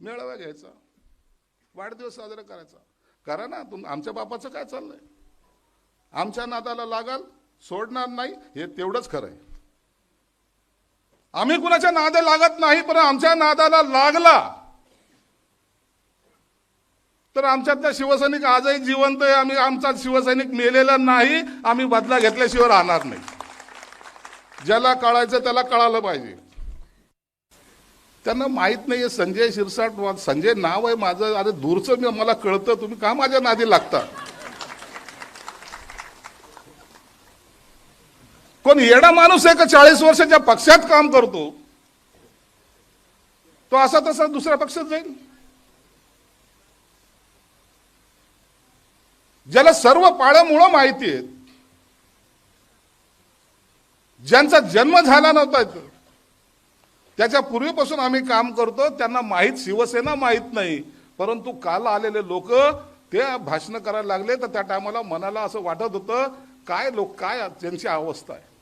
मेळावा घ्यायचा. वाढदिवस साजरा करायचा. करा ना तुम आमच्या बापाचं काय चाललंय? आमच्या नादाला लागाल सोडणार नाही हे तेवढंच खरं आहे. आम्ही कुणाच्या नादा लागत नाही पण आमच्या नादाला लागला. तर आमच्यातला शिवसैनिक आजही जिवंत आहे आम्ही आमचा शिवसैनिक मेलेला नाही आम्ही बदला घेतल्याशिवाय राहणार नाही. ज्याला कळायचं त्याला कळालं पाहिजे. त्यांना माहीत नाहीये संजय शिरसाट संजय नाव आहे माझं अरे दूरचं मी मला कळतं तुम्ही का माझ्या नादी लागता? कोण येडा माणूस आहे का चाळीस वर्षाच्या पक्षात काम करतो? तो असा तसा दुसऱ्या पक्षात जाईल? ज्याला सर्व पाळ्यामुळं माहिती आहेत ज्यांचा जन्म झाला नव्हता इथं, त्याच्या पूर्वीपासून आम्ही काम करतो त्यांना माहीत शिवसेना माहीत नाही. परंतु काल आलेले लोक ते भाषण करायला लागले तर त्या टायमाला मनाला असं वाटत होतं काय लोक काय त्यांची अवस्था आहे?